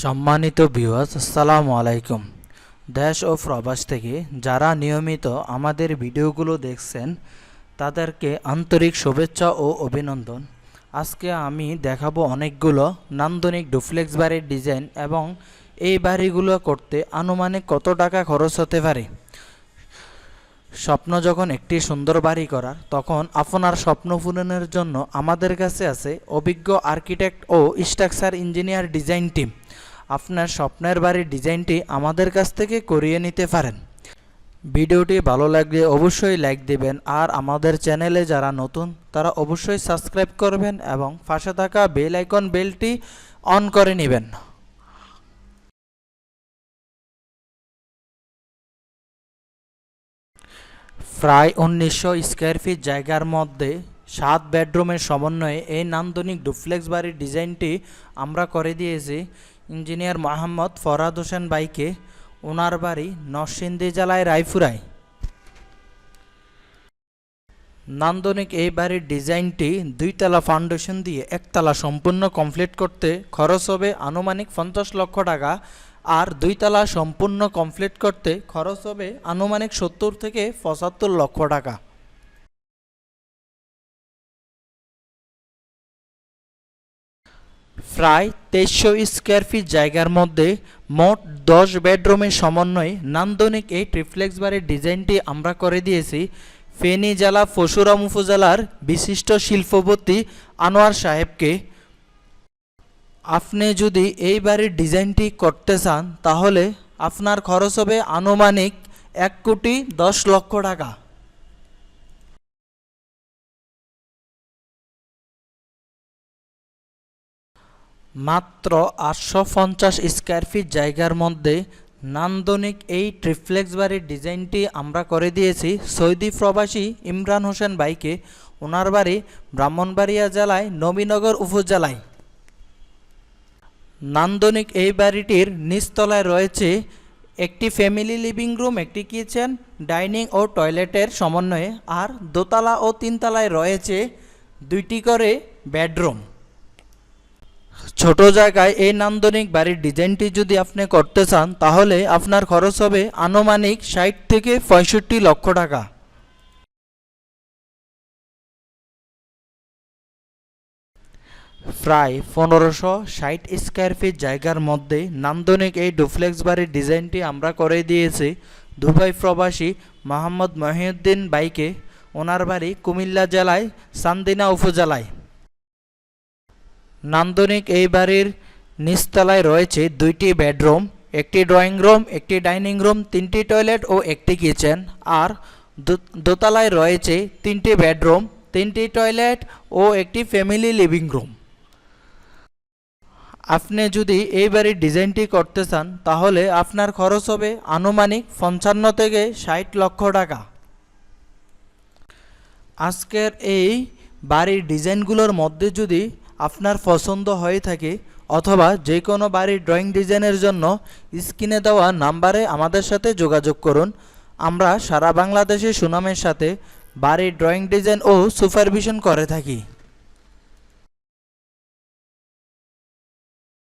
সম্মানিত ভিউয়ার্স সালাম আলাইকুম। দেশ ও প্রবাস থেকে যারা নিয়মিত আমাদের ভিডিওগুলো দেখছেন, তাদেরকে আন্তরিক শুভেচ্ছা ও অভিনন্দন। আজকে আমি দেখাবো অনেকগুলো নান্দনিক ডুপ্লেক্স বাড়ির ডিজাইন এবং এই বাড়িগুলো করতে আনুমানিক কত টাকা খরচ হতে পারে। স্বপ্ন যখন একটি সুন্দর বাড়ি করার, তখন আপনার স্বপ্ন পূরণের জন্য আমাদের কাছে আছে অভিজ্ঞ আর্কিটেক্ট ও স্ট্রাকচার ইঞ্জিনিয়ার ডিজাইন টিম। আপনার স্বপ্নের বাড়ির ডিজাইনটি আমাদের কাছ থেকে করিয়ে নিতে পারেন। ভিডিওটি ভালো লাগলে অবশ্যই লাইক দিবেন আর আমাদের চ্যানেলে যারা নতুন, তারা অবশ্যই সাবস্ক্রাইব করবেন এবং পাশে থাকা বেল আইকন বেলটি অন করে নেবেন। প্রায় উনিশশো স্কোয়ার ফিট জায়গার মধ্যে সাত বেডরুমের সমন্বয়ে এই নান্দনিক ডুপ্লেক্স বাড়ির ডিজাইনটি আমরা করে দিয়েছি। ইঞ্জিনিয়ার মোহাম্মদ ফরাদ হোসেন বাইকে ওনার বাড়ি নরসিংদী জেলায় রায়পুরায়। নান্দনিক এই বাড়ির ডিজাইনটি দুইতলা ফাউন্ডেশন দিয়ে একতলা সম্পূর্ণ কমপ্লিট করতে খরচ হবে আনুমানিক পঞ্চাশ লক্ষ টাকা। আর দুইতলা সম্পূর্ণ কমপ্লিট করতে খরচ হবে আনুমানিক সত্তর থেকে পঁচাত্তর লক্ষ টাকা। প্রায় তেইশশো স্কোয়ার ফিট জায়গার মধ্যে মোট দশ বেডরুমের সমন্বয়ে নান্দনিক এই ট্রিপ্লেক্স বাড়ির ডিজাইনটি আমরা করে দিয়েছি। ফেনী জেলা ফসুরাম উপজেলার বিশিষ্ট শিল্পপতি আনোয়ার সাহেবকে আপনি যদি এই বাড়ির ডিজাইনটি করতে চান, তাহলে আপনার খরচ হবে আনুমানিক এক কোটি দশ লক্ষ টাকা। মাত্র আটশো পঞ্চাশ স্কোয়ার ফিট জায়গার মধ্যে নান্দনিক এই ট্রিপ্লেক্স বাড়ির ডিজাইনটি আমরা করে দিয়েছি। সৌদি প্রবাসী ইমরান হোসেন বাইকে ওনার বাড়ি ব্রাহ্মণবাড়িয়া জেলায়, নবীনগর উপজেলায়। নান্দনিক এই বাড়িটির নিচতলায় রয়েছে একটি ফ্যামিলি লিভিং রুম একটি কিচেন ডাইনিং ও টয়লেটের সমন্বয়ে, আর দোতলা ও তিনতলায় রয়েছে দুইটি করে বেডরুম ছোট জায়গায় এই নান্দনিক বাড়ির ডিজাইনটি যদি আপনি করতে চান, তাহলে আপনার খরচ হবে আনুমানিক ষাট থেকে পঁয়ষট্টি লক্ষ টাকা। প্রায় পনেরোশো ষাট স্কোয়ার ফিট জায়গার মধ্যে নান্দনিক এই ডুপ্লেক্স বাড়ির ডিজাইনটি আমরা করে দিয়েছি। দুবাই প্রবাসী মোহাম্মদ মহিউদ্দিন বাইকে ওনার বাড়ি কুমিল্লা জেলায় সান্দিনা উপজেলায়। নান্দনিক এই বাড়ির নিচতলায় রয়েছে দুইটি বেডরুম, একটি ড্রয়িং রুম, একটি ডাইনিং রুম, তিনটি টয়লেট ও একটি কিচেন। আর দোতলায় রয়েছে তিনটি বেডরুম, তিনটি টয়লেট ও একটি ফ্যামিলি লিভিং রুম। আপনি যদি এই বাড়ির ডিজাইনটি করতে চান, তাহলে আপনার খরচ হবে আনুমানিক পঞ্চান্ন থেকে ষাট লক্ষ টাকা। আজকের এই বাড়ির ডিজাইনগুলোর মধ্যে যদি আপনার পছন্দ হয়ে থাকে, অথবা যে কোনো বাড়ির ড্রয়িং ডিজাইনের জন্য স্ক্রিনে দেওয়া নাম্বারে আমাদের সাথে যোগাযোগ করুন। আমরা সারা বাংলাদেশে সুনামের সাথে বাড়ির ড্রয়িং ডিজাইন ও সুপারভিশন করে থাকি।